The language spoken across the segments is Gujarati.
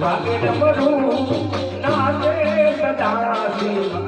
ભગત મરું નાચે સદાશી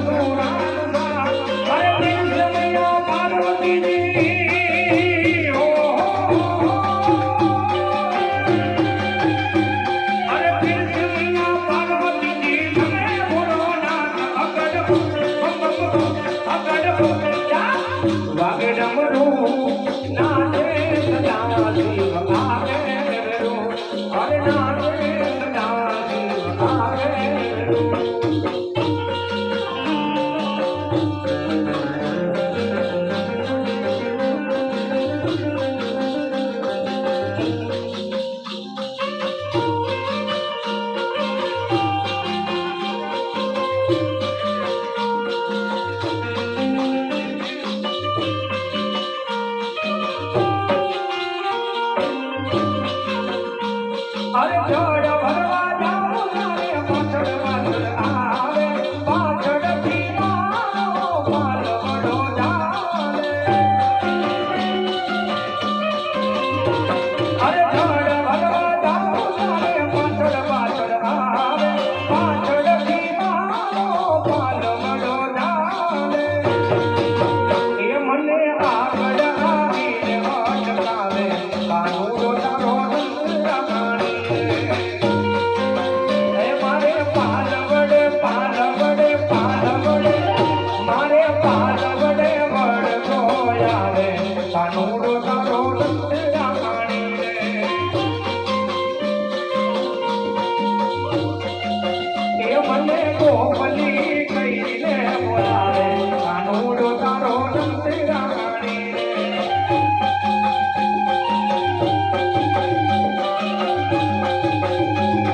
વાગે ડમરું Oh,